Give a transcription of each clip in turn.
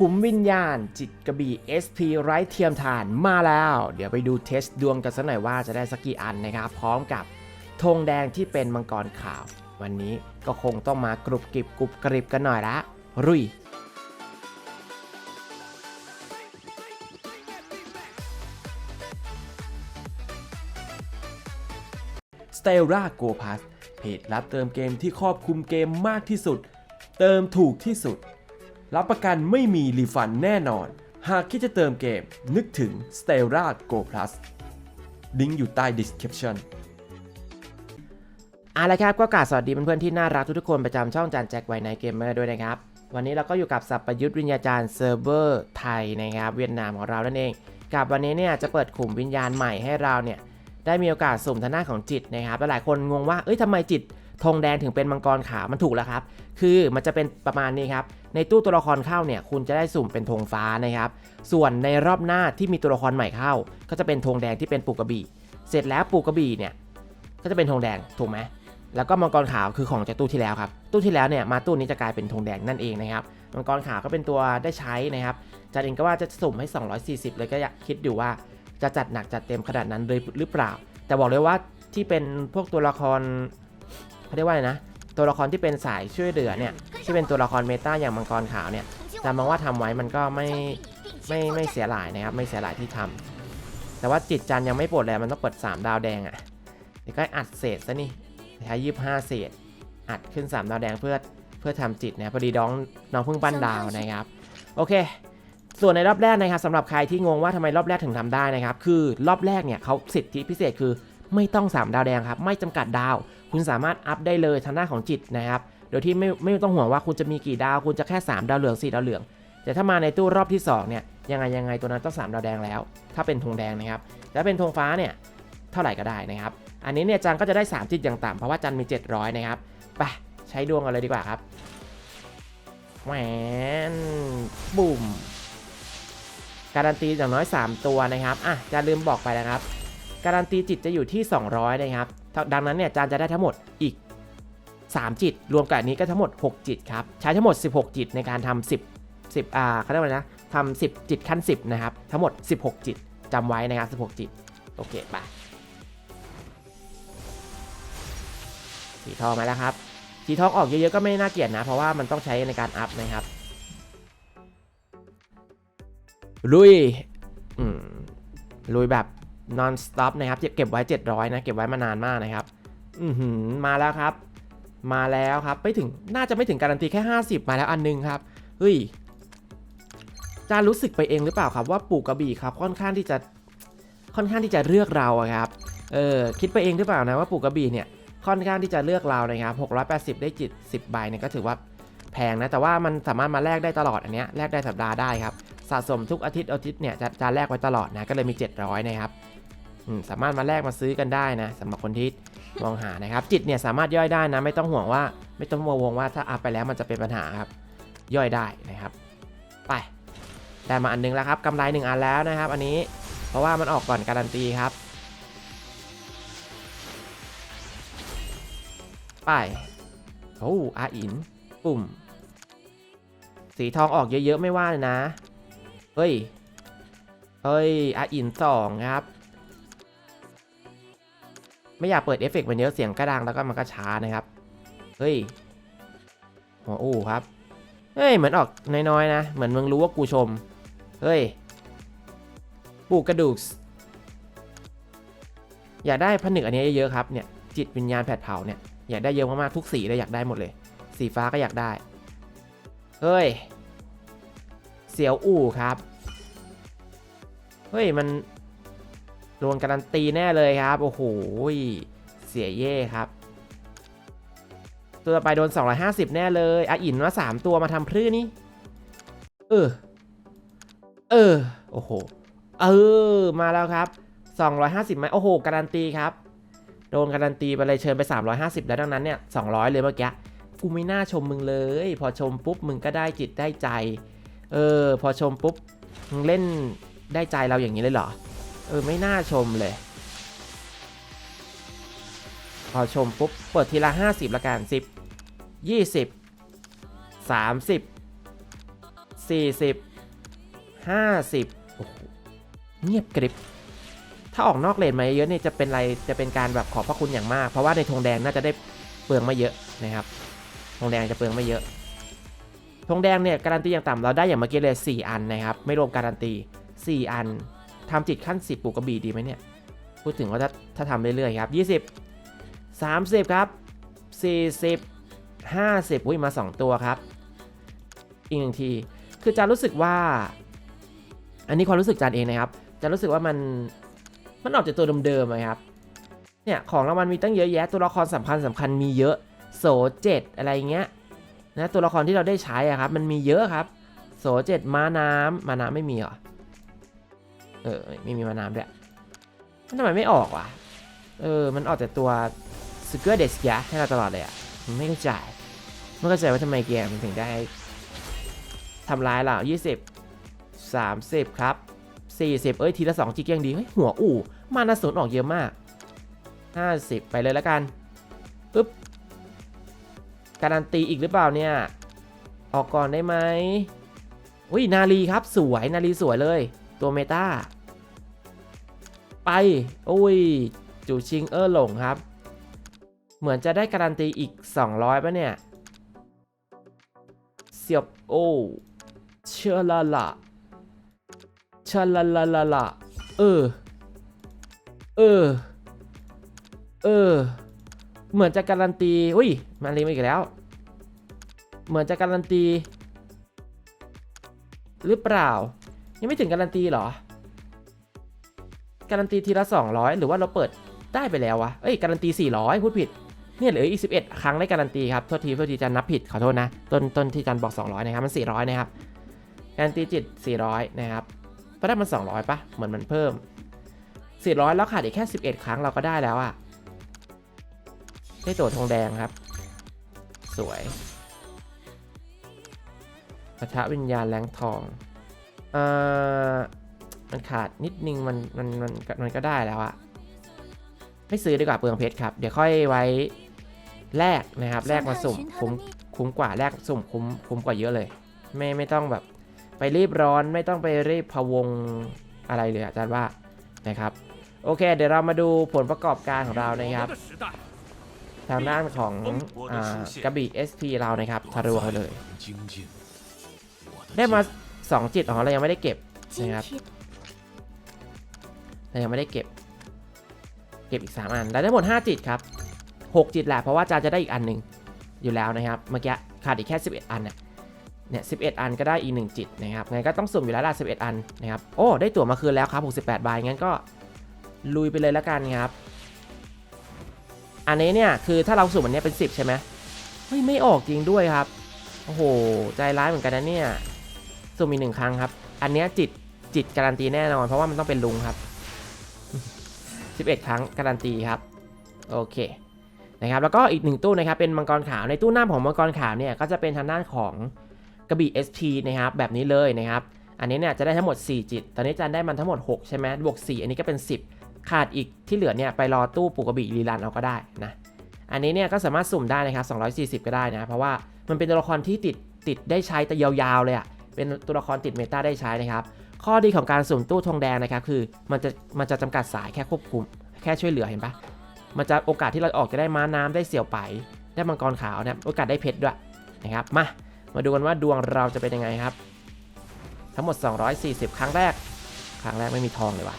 ขุมวิญญาณ จิตกระบี่ SP ไร้เทียมทานมาแล้ว เดี๋ยวไปดูเทสดวงกันสักหน่อยว่าจะได้สักกี่อันนะครับ พร้อมกับธงแดงที่เป็นมังกรขาว วันนี้ก็คงต้องมากรุบกริบกรุบกริบกันหน่อยละรุย s t e l l a Go Pass เพจรับเติมเกมที่ครอบคลุมเกมมากที่สุด เติมถูกที่สุด รับประกันไม่มีรีฟันแน่นอน หากคิดจะเติมเกมนึกถึง s t e l l a Go Plus ลิงก์อยู่ใต้ description เอาละครับก็กราบสวัสดีเพื่อนๆที่น่ารักทุกๆคนประจำช่องจานแจ็คไวไนเกมเมอร์ด้วยนะครับ วันนี้เราก็อยู่กับสัพพยุทธวิญญาจารย์เซิร์ฟเวอร์ไทยนะครับ เวียดนามของเรานั่นเอง กับวันนี้เนี่ยจะเปิดขุมวิญญาณใหม่ให้เราเนี่ยได้มีโอกาสสุ่มทนาของจิตนะครับและหลายคนงงว่าเอ้ยทำไมจิต ธงแดงถึงเป็นมังกรขาวมันถูกแล้วครับ คือมันจะเป็นประมาณนี้ครับ ในตู้ตัวละครเข้าเนี่ยคุณจะได้สุ่มเป็นธงฟ้านะครับ ส่วนในรอบหน้าที่มีตัวละครใหม่เข้า ก็จะเป็นธงแดงที่เป็นปูกระบี่ เสร็จแล้วปูกระบี่เนี่ยก็จะเป็นธงแดงถูกไหมแล้วก็มังกรขาวคือของจากตู้ที่แล้วครับ ตู้ที่แล้วเนี่ยมาตู้นี้จะกลายเป็นธงแดงนั่นเองนะครับ มังกรขาวก็เป็นตัวได้ใช้นะครับจัดเองก็ว่าจะสุ่มให้ 240 เลยก็อยากคิดอยู่ว่าจะจัดหนักจัดเต็มขนาดนั้นเลยหรือเปล่า แต่บอกเลยว่าที่เป็นพวกตัวละคร เขาเรียกว่าอะไรนะ ตัวละครที่เป็นสายช่วยเหลือเนี่ยที่เป็นตัวละครเมตาอย่างมังกรขาวเนี่ยจำมองว่าทำไว้มันก็ไม่ไม่ไม่เสียหลายนะครับ ไม่เสียหลายที่ทำแต่ว่าจิตจันยังไม่ปลดเลยมันต้องเปิด 3 ดาวแดงอะ่ะเดี๋ยวก็อัดเศษซะนี่ใช้ยี่ห้าเศษ อัดขึ้น 3 ดาวแดงเพื่อเพื่อทำจิตนะพอดีน้องน้องเพิ่งปั้นดาวนะครับ โอเคส่วนในรอบแรกนะครับสำหรับใครที่งงว่าทำไมรอบแรกถึงทำได้นะครับ คือรอบแรกเนี่ยเขาสิทธิพิเศษคือ ไม่ต้อง 3 ดาวแดงครับ ไม่จำกัดดาว คุณสามารถอัพได้เลยทางหน้าของจิตนะครับ โดยที่ไม่ไม่ต้องห่วงว่าคุณจะมีกี่ดาว คุณจะแค่ 3 ดาวเหลือง4ดาวเหลือง แต่ถ้ามาในตู้รอบที่ 2 เนี่ย ยังไงยังไงตัวนั้นต้อง 3 ดาวแดงแล้ว ถ้าเป็นธงแดงนะครับถ้าเป็นธงฟ้าเนี่ย เท่าไหร่ก็ได้นะครับ อันนี้เนี่ยจันก็จะได้ 3 จิตอย่างต่ำเพราะว่าจันมี 700 นะครับ ไปใช้ดวงกันเลยดีกว่าครับ แหวนบุ่มการันตีอย่างน้อย 3 ตัวนะครับ อะจะลืมบอกไปนะครับ การันตีจิตจะอยู่ที่ 200 นะครับ ดังนั้นเนี่ยจานจะได้ทั้งหมดอีก 3 จิต รวมกับอันนี้ก็ทั้งหมด 6 จิตครับ ใช้ทั้งหมด 16 จิตในการทำ10 10อ่าเขาเรียกว่าไรนะทำ10 จิตขั้น 10 นะครับ ทั้งหมด 16 จิตจำไว้นะครับ 16 จิต โอเคไปสีทองมาแล้วครับ สีทองออกเยอะๆก็ไม่น่าเกลียดนะ เพราะว่ามันต้องใช้ในการอัพนะครับลุยอืมลุยแบบ non stop นะครับเก็บไว้ 700 นะ เก็บไว้มานานมากนะครับ อือหือมาแล้วครับ มาแล้วครับไม่ถึงน่าจะไม่ถึงการันตีแค่ 50 มาแล้วอันนึงครับ เฮ้ยจารู้สึกไปเองหรือเปล่าครับว่าปู่กระบี่ครับค่อนข้างที่จะค่อนข้างที่จะเลือกเราอะครับเออคิดไปเองหรือเปล่านะว่าปู่กระบี่เนี่ยค่อนข้างที่จะเลือกเรานะครับ 680 ได้จิต 10 ใบเนี่ยก็ถือว่าแพงนะแต่ว่ามันสามารถมาแลกได้ตลอดอันเนี้ยแลกได้สัปดาห์ได้ครับสะสมทุกอาทิตย์อาทิตย์เนี่ยจะจะแลกไว้ตลอดนะก็เลยมี 700 นะครับ สามารถมาแลกมาซื้อกันได้นะสำหรับคนที่มองหานะครับ จิตเนี่ยสามารถย่อยได้นะ ไม่ต้องห่วงว่า ไม่ต้องมัวงว่าถ้าอัพไปแล้วมันจะเป็นปัญหาครับ ย่อยได้นะครับ ไปได้มาอันนึงแล้วครับกำไรหนึ่งอันแล้วนะครับ อันนี้เพราะว่ามันออกก่อนการันตีครับ ไปโอ้อาอิน ปุ่ม สีทองออกเยอะๆไม่ว่าเลยนะ เฮ้ย เฮ้ยอาอินสองครับ ไม่อยากเปิดเอฟเฟกต์มันเยอะเสียงกระดังแล้วก็มันก็ช้านะครับ เฮ้ยหัวอู้ครับ เฮ้ยเหมือนออกน้อยๆนะ เหมือนมึงรู้ว่ากูชม เฮ้ยปูกระดูก อยากได้ผนึกอันนี้เยอะๆครับเนี่ยจิตวิญญาณแผดเผาเนี่ยอยากได้เยอะมากๆทุกสีเลยอยากได้หมดเลย สีฟ้าก็อยากได้ เฮ้ย เสียวอู่ครับ เฮ้ยมัน โดนการันตีแน่เลยครับ โอ้โห เสียเย่ครับ ตัวต่อไปโดน 250 แน่เลยอาอินว่า 3 ตัวมาทำพลื้นี่ เออ เออ โอ้โห เออ มาแล้วครับ 250ไหมโอ้โห การันตีครับ โดนการันตีไปเลยเชิญไป 350 แล้วดังนั้นเนี่ย 200 เลยเมื่อกี้ กูไม่น่าชมมึงเลย พอชมปุ๊บมึงก็ได้จิตได้ใจ เออ พอชมปุ๊บมึงเล่นได้ใจเราอย่างนี้เลยเหรอ เออ ไม่น่าชมเลย พอชมปุ๊บ เปิดทีละ 50 ละกัน 10 20 30 40 50โอ้โหเงียบกริบ ถ้าออกนอกเลนมาเยอะเนี่ยจะเป็นอะไรจะเป็นการแบบขอบพระคุณอย่างมาก เพราะว่าในธงแดงน่าจะได้เปลืองไม่เยอะนะครับธงแดงจะเปลืองไม่เยอะธงแดงเนี่ยการันตีอย่างต่ำเราได้อย่างเมื่อกี้เลย4 อันนะครับ ไม่รวมการันตี 4 อัน ทำจิตขั้น 10 ปลูกกระบี่ดีไหมเนี่ย พูดถึงว่าถ้าถ้าทำเรื่อยๆครับ 20 30 ครับ 40 50อุ้ยมา 2 ตัวครับ อีกหนึ่งที คือจานรู้สึกว่า อันนี้ความรู้สึกจานเองนะครับจานรู้สึกว่ามันมันออกจากตัวเดิมๆอะครับ เนี่ยของรางวัลมีตั้งเยอะแยะตัวละครสำคัญสำคัญมีเยอะโสเจ็ดอะไรเงี้ยนะตัวละครที่เราได้ใช้อะครับมันมีเยอะครับ โสเจ็ดม้าน้ำม้าน้ำไม่มีเหรอ เออไม่มีมาน้ำด้วยทำไมไม่ออกวะเออ มันออกจากตัวสเกอร์เดสยะให้เราตลอดเลยอะไม่เข้าใจไม่เข้าใจว่าทำไมเกมมันถึงได้ทำร้ายเรา20 30 ครับ 40 เอ้ย ทีละ 2 จิกยังดี เฮ้ย หัวอู่ มานาศูนย์ออกเยอะมาก 50 ไปเลยแล้วกันปึ๊บ การันตีอีกหรือเปล่าเนี่ย ออกก่อนได้ไหมอุ้ย นาลีครับ สวย นาลีสวยเลย ตัวเมตา ไป โอ้ย จูชิงเออหลงครับ เหมือนจะได้การันตีอีก 200ป่ะเนี่ย เสียบโอ้เชื่อละละเชื่อละละละละเออ เออ เออ เหมือนจะการันตี อุ้ยมาลีมาอีกแล้ว เหมือนจะการันตี หรือเปล่า ยังไม่ถึงการันตีหรอ การันตีทีละ 200 หรือว่าเราเปิดได้ไปแล้ววะ เอ้ยการันตี 400 พูดผิด เนี่ยเหลืออีก 11 ครั้งได้การันตีครับ โทษทีโทษทีจันนับผิดขอโทษนะ ต้นต้นที่จันบอก 200 นะครับ มัน 400 นะครับ การันตีจิต 400 นะครับตอนแรกมัน 200ปะเหมือนมันเพิ่ม 400 แล้วขาดอีกแค่ 11 ครั้งเราก็ได้แล้วอะได้ตัวทองแดงครับ สวยปะทะวิญญาณแรงทอง เอ่อ มันขาดนิดนึงมันมันมันมันก็ได้แล้วอะไม่ซื้อดีกว่าเปลืองเพชรครับ เดี๋ยวค่อยไว้แลกนะครับแลกมาสุ่มคุ้มคุ้มกว่าแลกสุ่มคุ้มคุ้มกว่าเยอะเลย ไม่ไม่ต้องแบบไปรีบร้อนไม่ต้องไปรีบพะวงอะไรเลยอาจารย์ว่านะครับ โอเค เดี๋ยวเรามาดูผลประกอบการของเรานะครับทางด้านของกระบี่ SP เรานะครับทะลวงเลย ได้มา 2 จิตของเรายังไม่ได้เก็บนะครับ 天เรายังไม่ได้เก็บ เก็บอีก 3 อันเราได้หมด 5 จิตครับ 6 จิตแหละเพราะว่าจาจะได้อีกอันหนึ่งอยู่แล้วนะครับเมื่อกี้ขาดอีกแค่ 11 อันเนี่ยเนี่ย11อันก็ได้อีก 1 จิตนะครับงั้นก็ต้องสุ่มอยู่แล้วละ11 อันนะครับโอ้ได้ตั๋วมาคืนแล้วครับ68ใบงั้นก็ลุยไปเลยแล้วกันครับ อันนี้เนี่ยคือถ้าเราสุ่มอันนี้เป็น 10 ใช่ไหมเฮ้ยไม่ออกจริงด้วยครับโอ้โหใจร้ายเหมือนกันนะเนี่ยสุ่มอีกหนึ่งครั้งครับ อันนี้จิตจิตการันตีแน่นอนเพราะว่ามันต้องเป็นลุงครับ 11 ครั้งการันตีครับโอเคนะครับแล้วก็อีกหนึ่งตู้นะครับเป็นมังกรขาวในตู้หน้าของมังกรขาวเนี่ยก็จะเป็นทางด้านของกระบี่ SP นะครับแบบนี้เลยนะครับอันนี้เนี่ยจะได้ทั้งหมด 4 จิต ตอนนี้จันได้มันทั้งหมด 6 ใช่ไหมบวก 4 อันนี้ก็เป็น 10 ขาดอีกที่เหลือเนี่ยไปรอตู้ปูกระบี่รีรันเอาก็ได้นะอันนี้เนี่ยก็สามารถสุ่มได้นะครับ240 ก็ได้นะเพราะว่ามันเป็นตัวละครที่ติดติดได้ใช้แต่ยาวๆเลยอะ่ะเป็นตัวละครติดเมตาได้ใช้นะครับ ข้อดีของการสุ่มตู้ทองแดงนะครับคือมันจะมันจะจำกัดสายแค่ควบคุม แค่ช่วยเหลือเห็นปะมันจะโอกาสที่เราออกจะได้ม้าน้ำได้เสี่ยวไป ได้มังกรขาวเนี่ยโอกาสได้เพชรด้วยนะครับมามาดูกันว่าดวงเราจะเป็นยังไงครับ ทั้งหมด 240 ครั้งแรก ครั้งแรกไม่มีทองเลยว่ะ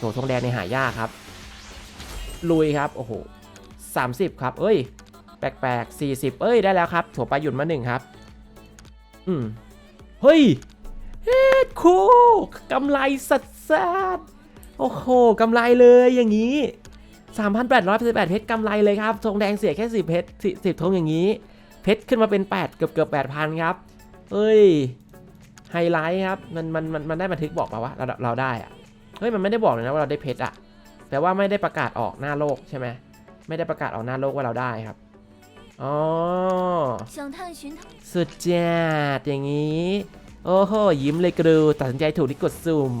ตัวทองแดงในหายากครับ ลุยครับโอ้โห30 ครับ เอ้ย แปลกๆ40 เอ้ยได้แล้วครับถั่วปลาหยุดมาหนึ่งครับ อืมเฮ้ย เฮ็ดคูกำไรสัดสัดโอ้โหกำไรเลยอย่างนี้ 3,818เพชรกำไรเลยครับธงแดงเสียแค่ 10เพชร10ธงอย่างนี้ เพชรขึ้นมาเป็น 8 เกือบเกือบ8,000 ครับเฮ้ย ไฮไลท์ครับ มันมันมันมันได้บันทึกบอกป่าวะเราเราได้อะเฮ้ย มันไม่ได้บอกเลยนะว่าเราได้เพชรอะแต่ว่าไม่ได้ประกาศออกหน้าโลกใช่ไหมไม่ได้ประกาศออกหน้าโลกว่าเราได้ครับอ๋อสุดยอดอย่างนี้ โอ้โหยิ้มเลยกรูตัดสินใจถูกที่กดสุ่ม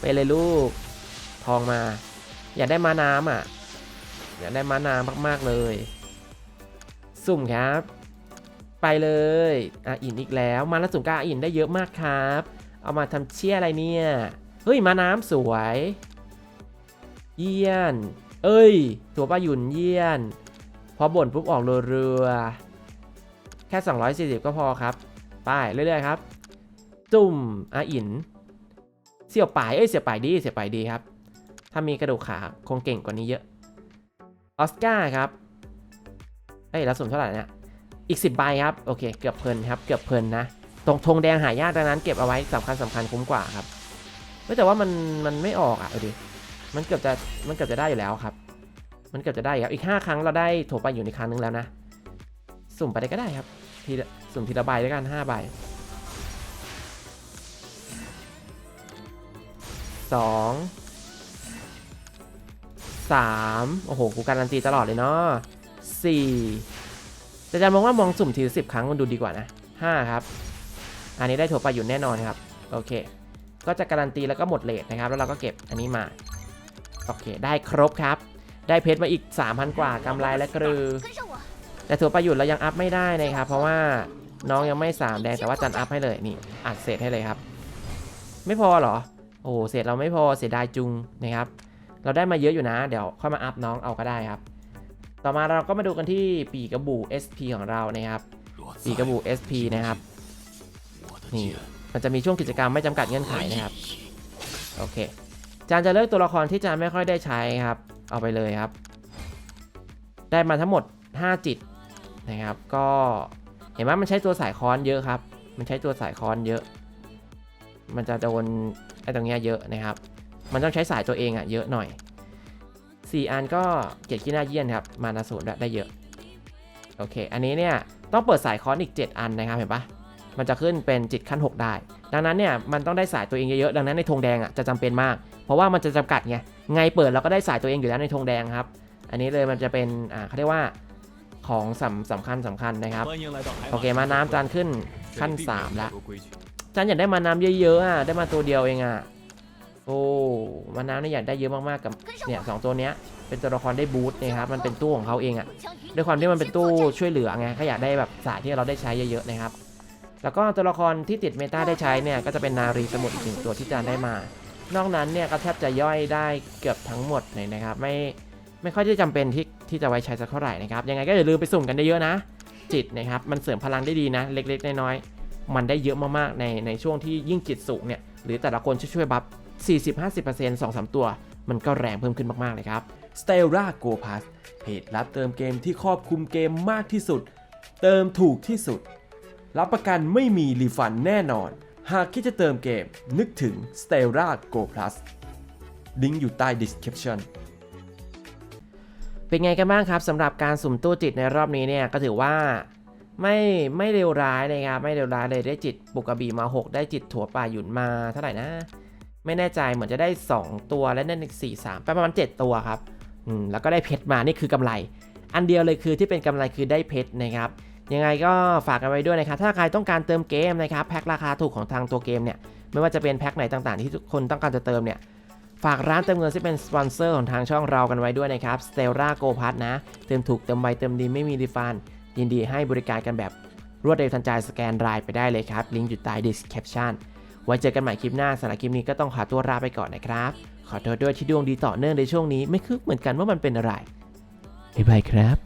ไปเลยลูก ทองมา อยากได้มาน้ำอะ อยากได้มาน้ำมากๆเลย สุ่มครับ ไปเลยอาอินอีกแล้วมาแล้วสูงกาอาอินได้เยอะมากครับ เอามาทำเชี่ยอะไรเนี่ย เฮ้ยมาน้ำสวย เยี่ยน เอ้ยตัวป้าหยุนเยี่ยน พอบ่นปุ๊บออกเรือ แค่ 240 ก็พอครับ ไปเรื่อยๆครับ จุ่มอาอิน เสี่ยวป่าย เอ้ย เสี่ยวป่ายดี เสี่ยวป่ายดีครับ ถ้ามีกระดูกขาคงเก่งกว่านี้เยอะ ออสการ์ครับ เอ้ยแล้วสุ่มเท่าไหร่เนี่ย อีก 10 ใบครับ โอเค เกือบเพลินครับ เกือบเพลินนะ ตรงธงแดงหายากดังนั้นเก็บเอาไว้สำคัญสำคัญคุ้มกว่าครับเฮ้ยแต่ว่ามันมันไม่ออกอะเอาดิ มันเกือบจะมันเกือบจะได้อยู่แล้วครับ มันเกือบจะได้อยู่แล้วอีก 5 ครั้งเราได้โถไปอยู่ในครั้งนึงแล้วนะ สุ่มไปได้ก็ได้ครับทีสุ่มทีละใบด้วยกัน5ใบ สองสามโอ้โห กูการันตีตลอดเลยเนาะสี่แต่จะมองว่ามองสุ่มทีสิบครั้งมันดูดีกว่านะห้าครับ อันนี้ได้ถั่วปลาอยู่แน่นอนครับ โอเค ก็จะการันตีแล้วก็หมดเลทนะครับ แล้วเราก็เก็บอันนี้มา โอเค ได้ครบครับ ได้เพชรมาอีก 3,000 กว่ากำไรและกรือ แต่ถั่วปลาอยู่เรายังอัพไม่ได้นะครับ เพราะว่าน้องยังไม่3แดงแต่ว่าจันอัพให้เลยนี่อัดเศษให้เลยครับ ไม่พอหรอ โอ้โหเศษเราไม่พอเสียดายจุงนะครับ เราได้มาเยอะอยู่นะ เดี๋ยวค่อยมาอัพน้องเอาก็ได้ครับ ต่อมาเราก็มาดูกันที่ปีกระบู SP ของเรานะครับ ปีกระบู SP นะครับนี่มันจะมีช่วงกิจกรรมไม่จำกัดเงื่อนไขนะครับ โอเค จานจะเลือกตัวละครที่จานไม่ค่อยได้ใช้ครับ เอาไปเลยครับ ได้มาทั้งหมด 5 จิตนะครับ ก็เห็นไหมมันใช้ตัวสายค้อนเยอะครับ มันใช้ตัวสายค้อนเยอะ มันจะโดน ไอ้ตรงเนี้ยเยอะนะครับ มันต้องใช้สายตัวเองอะเยอะหน่อย 4 อันก็เกียรติขี้หน้าเยี่ยนครับ มานาสูนย์ได้เยอะ โอเค อันนี้เนี่ยต้องเปิดสายคอนอีก 7 อันนะครับเห็นปะมันจะขึ้นเป็นจิตขั้น 6 ได้ ดังนั้นเนี่ยมันต้องได้สายตัวเองเยอะๆ ดังนั้นในธงแดงอะจะจำเป็นมาก เพราะว่ามันจะจำกัดไง ไงเปิดเราก็ได้สายตัวเองอยู่แล้วในธงแดงครับ อันนี้เลยมันจะเป็นอ่าเขาเรียกว่าของสำสำคัญสำคัญนะครับ โอเคมาน้ำจานขึ้นขั้น3ล้ว ฉันอยากได้มาน้ำเยอะๆอะได้มาตัวเดียวเองอะโอ้มาน้ำเนี่ยอยากได้เยอะมากๆกับเนี่ยสองตัวเนี้ยเป็นตัวละครได้บูทนะครับมันเป็นตู้ของเขาเองอะด้วยความที่มันเป็นตู้ช่วยเหลือไงก็อยากได้แบบสายที่เราได้ใช้เยอะๆนะครับ แล้วก็ตัวละครที่ติดเมตาได้ใช้เนี่ยก็จะเป็นนารีสมุดอีกหนึ่งตัวที่จานได้มา นอกนั้นเนี่ยก็แทบจะย่อยได้เกือบทั้งหมดเลยนะครับไม่ไม่ค่อยจะจำเป็นที่ที่จะไว้ใช้สักเท่าไหร่นะครับยังไงก็อย่าลืมไปสุ่มกันได้เยอะนะจิตนะครับมันเสริมพลังได้ดีนะ เล็กๆน้อยๆ มันได้เยอะมากๆในในช่วงที่ยิ่งจิตสูงเนี่ยหรือแต่ละคนช่วยๆบัฟ40-50% 2-3 ตัว มันก็แรงเพิ่มขึ้นมากๆเลยครับ s t e l l a Go Pass เพจรับเติมเกมที่ครอบคลุมเกมมากที่สุด เติมถูกที่สุด รับประกันไม่มีรีฟันแน่นอน หากคิดจะเติมเกมนึกถึง s t e l l a Go Plus ลิงก์อยู่ใต้ description เป็นไงกันบ้างครับสำหรับการสุ่มตู้จิตในรอบนี้เนี่ยก็ถือว่า ไม่ไม่เลวร้ายนะครับไม่เลวร้ายเลยได้จิตปุกกระบี่มา 6 ได้จิตถั่วป่าหยุนมาเท่าไหร่นะ ไม่แน่ใจเหมือนจะได้ 2 ตัวและนั่นอีก4 3ประมาณ 7 ตัวครับอืมแล้วก็ได้เพชรมานี่คือกำไร อันเดียวเลยคือที่เป็นกำไรคือได้เพชรนะครับยังไงก็ฝากกันไว้ด้วยนะครับถ้าใครต้องการเติมเกมนะครับแพ็คราคาถูกของทางตัวเกมเนี่ยไม่ว่าจะเป็นแพ็คไหนต่างๆ ที่ทุกคนต้องการจะเติมเนี่ยฝากร้านเติมเงินที่เป็นสปอนเซอร์ของทางช่องเรากันไว้ด้วยนะครับ Stella Go Pass นะ เติมถูกเติมไวเติมดีไม่มีรีฟัน ยินดีให้บริการกันแบบรวดเร็วทันใจสแกนรายไปได้เลยครับ ลิงก์อยู่ใต้ description ไว้เจอกันใหม่คลิปหน้าสำหรับคลิปนี้ก็ต้องขอตัวลาไปก่อนนะครับ ขอโทษด้วยที่ดวงดีต่อเนื่องในช่วงนี้ไม่คึกเหมือนกันว่ามันเป็นอะไรบ๊ายบายครับ